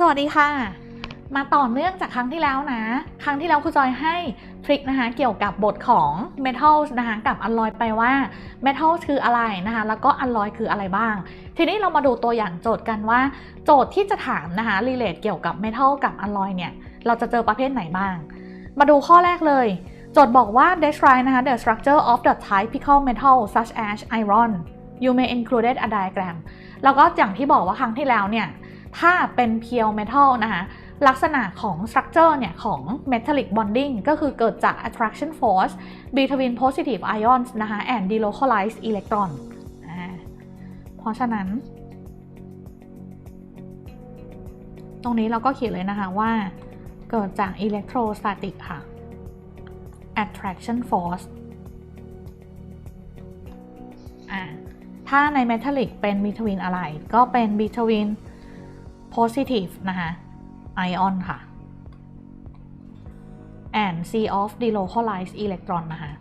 สวัสดีค่ะ มาต่อเนื่องจากครั้งที่แล้วนะ ครั้งที่แล้วครูจอยให้ทริคนะคะเกี่ยวกับบทของ metals นะคะกับ alloy ไปว่า metals คืออะไรนะคะแล้วก็ alloy คืออะไรบ้าง ทีนี้เรามาดูตัวอย่างโจทย์กันว่า โจทย์ที่จะถามนะคะ relate เกี่ยวกับ metal กับ alloy เนี่ยเราจะเจอประเภทไหนบ้าง มาดูข้อแรกเลยโจทย์บอกว่า describe นะคะ the structure of the typical metal such as iron you may include a diagram แล้วก็อย่างที่บอกว่าครั้งที่แล้วเนี่ย ถ้าเป็น pure metal นะคะลักษณะของ structure เนี่ย ของ metallic bonding ก็คือเกิดจาก attraction force between positive ions นะคะ and delocalized electron อ่าเพราะฉะนั้น ตรงนี้เราก็เขียนเลยนะคะว่า เกิดจาก electrostatic ค่ะ attraction force อ่าถ้าใน metallic เป็น between อะไร ก็เป็น between positive นะคะ ion ค่ะ and C of delocalized electron นะคะ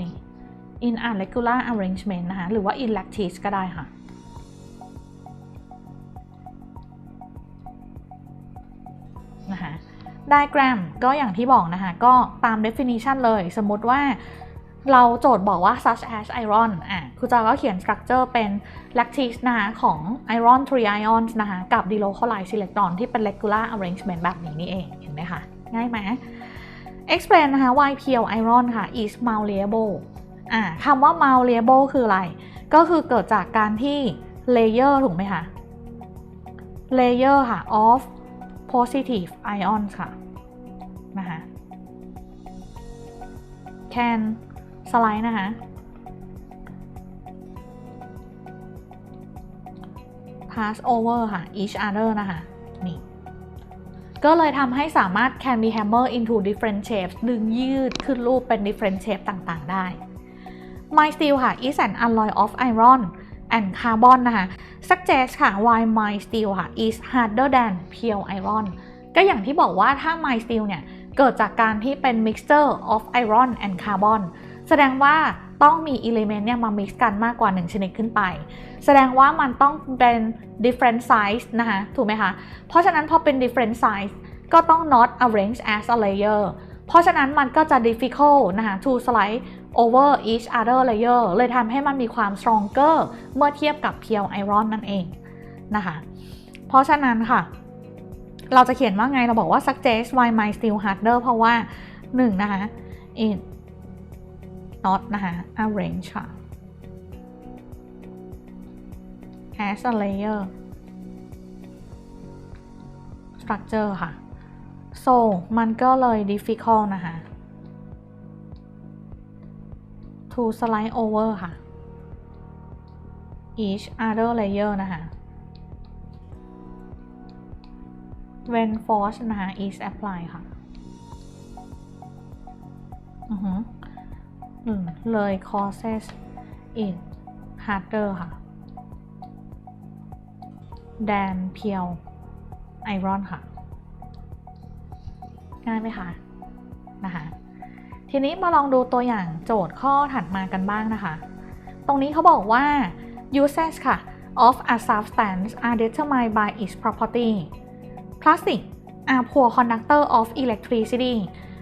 นี่ in a regular arrangement นะคะ หรือว่า in lattice ก็ได้ค่ะ นะคะ diagram ก็อย่างที่บอกนะคะ ก็ตาม definition เลย สมมติว่า เราโจทย์บอกว่า such as iron อะครูจาก็เขียน structure เป็น lattice นะคะของ iron 3 ions นะคะกับ delocalized electron ที่เป็น regular arrangement แบบนี้นี่เอง เห็นไหมคะ ง่ายไหม explain นะคะ why pure iron ค่ะ is malleable อะคำว่า malleable คืออะไร ก็คือเกิดจากการที่ layer ถูกไหมคะ layer ค่ะ of positive ions ค่ะนะคะ can สไลด์นะคะ pass over ค่ะ each other นะคะ นี่ ก็เลยทำให้สามารถ can be hammer into different shapes ดึงยืดขึ้นรูปเป็น different shape ต่างๆ ได้ my steel ค่ะ is an alloy of iron and carbon นะคะ suggest ค่ะ why my steel ค่ะ is harder than pure iron ก็อย่างที่บอกว่าถ้า my steel เนี่ย เกิดจากการที่เป็น mixture of iron and carbon แสดงว่าต้องมี element เนี่ยมา mix กันมากกว่า 1 ชนิดขึ้นไป แสดงว่ามันต้องเป็น different size นะคะถูกไหมคะ เพราะฉะนั้นพอเป็น different size ก็ต้อง not arrange as a layer เพราะฉะนั้นมันก็จะ difficult นะคะ to slide over each other layer เลยทำให้มันมีความ stronger เมื่อเทียบกับ pure iron นั่นเองนะคะ เพราะฉะนั้นค่ะ เราจะเขียนว่าไงเราบอกว่า suggest why my steel harder เพราะว่า 1 นะคะ it not นะคะ arrange ค่ะ as a layer structure ค่ะ so มันก็เลย difficult นะคะ to slide over ค่ะ each other layer นะคะ when force นะคะ is applied ค่ะ อือฮึอืม เลย causes it harder ค่ะ than pure iron ค่ะ ง่ายไหมคะ นะคะทีนี้มาลองดูตัวอย่างโจทย์ข้อถัดมากันบ้างนะคะ ตรงนี้เขาบอกว่า uses ค่ะ of a substance are determined by its property plastic are poor conductor of electricity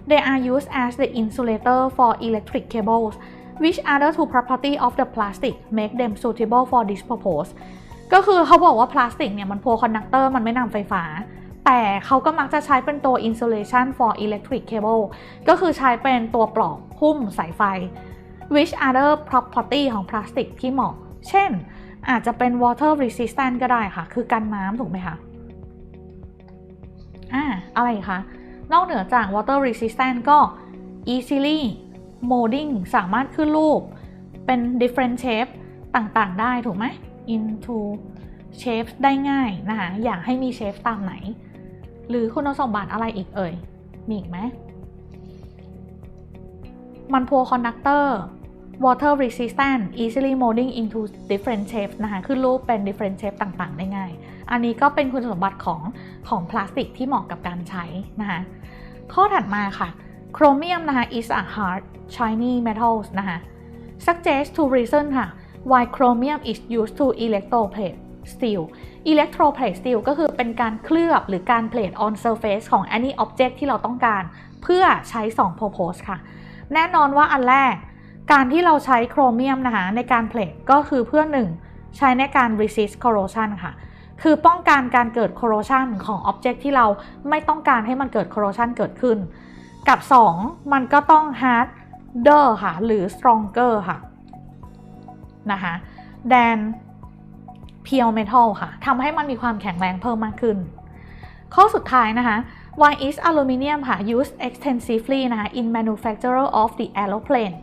they are used as the insulator for electric cables which other two property of the plastic make them suitable for this purpose ก็คือเขาบอกว่าพลาสติกเนี่ยมัน poor conductor มันไม่นำไฟฟ้า แต่เขาก็มักจะใช้เป็นตัว insulation for electric cable ก็คือใช้เป็นตัวปลอกหุ้มสายไฟ which other property ของพลาสติกที่เหมาะ เช่น อาจจะเป็น water resistant ก็ได้ค่ะ คือกันน้ำถูกไหมคะ อ่า อะไรคะ นอกเหนือจาก water resistant ก็ easily molding สามารถขึ้นรูป เป็น different shape ต่างๆ ได้ถูกไหม into shape ได้ง่ายนะคะอยากให้มี shape ตามไหน หรือคุณสมบัติอะไรอีกเอ่ย มีอีกไหมมันพัวคอนดักเตอร์ water resistant easily molding into different shapes นะคะขึ้นรูปเป็น different shape ต่างๆ ได้ง่าย อันนี้ก็เป็นคุณสมบัติของของพลาสติกที่เหมาะกับการใช้นะคะข้อถัดมาค่ะโครเมียมนะคะ is a hard shiny metals นะคะ suggest to reason ค่ะ why chromium is used to electroplate steel electroplate steel ก็คือเป็นการเคลือบหรือการ plate on surface ของ any object ที่เราต้องการ เพื่อใช้ 2 purpose ค่ะ แน่นอนว่าอันแรก การที่เราใช้โครเมียมนะคะในการ plate ก็คือเพื่อ1ใช้ในการ resist corrosion ค่ะ คือป้องกันการเกิด corrosion ของ object ที่เราไม่ต้องการให้มันเกิด corrosion เกิดขึ้น กับ 2 มันก็ต้อง harder ค่ะ หรือ stronger ค่ะนะคะ than pure metal ค่ะทำให้มันมีความแข็งแรงเพิ่มมากขึ้น ข้อสุดท้ายนะคะ why is aluminium ค่ะ used extensively นะคะ in manufacture of the aeroplane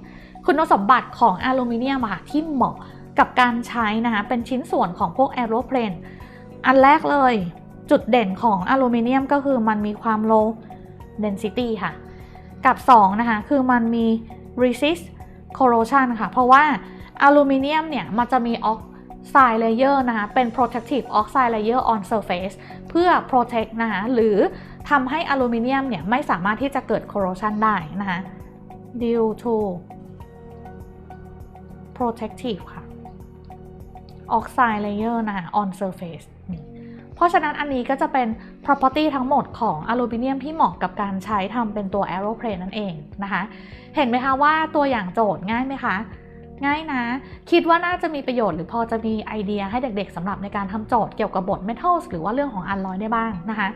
คุณสมบัติของอลูมิเนียมค่ะที่เหมาะกับการใช้นะคะเป็นชิ้นส่วนของพวก aeroplane อันแรกเลย จุดเด่นของอลูมิเนียมก็คือมันมีความ low density ค่ะ กับ 2 นะคะ คือมันมี resist corrosion ค่ะ เพราะว่าอลูมิเนียมเนี่ย มันจะมีออกไซด์เลเยอร์นะคะ เป็น protective oxide layer on surface เพื่อ protect นะคะ หรือทำให้อลูมิเนียมเนี่ย ไม่สามารถที่จะเกิด corrosion ได้นะคะ due to protective ค่ะ oxide layer นะคะ on surface นี่เพราะฉะนั้นอันนี้ก็จะเป็น property ทั้งหมดของอลูมิเนียมที่เหมาะกับการใช้ทำเป็นตัว aeroplane นั่นเองนะคะ เห็นไหมคะว่าตัวอย่างโจทย์ง่ายไหมคะ ง่ายนะ คิดว่าน่าจะมีประโยชน์หรือพอจะมีไอเดียให้เด็กๆสำหรับในการทำโจทย์เกี่ยวกับบทเมทัลหรือว่าเรื่องของอันลอยได้บ้างนะคะ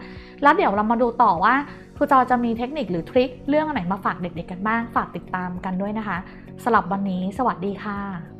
แล้วเดี๋ยวเรามาดูต่อว่าครูจอจะมีเทคนิคหรือทริคเรื่องไหนมาฝากเด็กๆกันบ้างฝากติดตามกันด้วยนะคะสำหรับวันนี้ สวัสดีค่ะ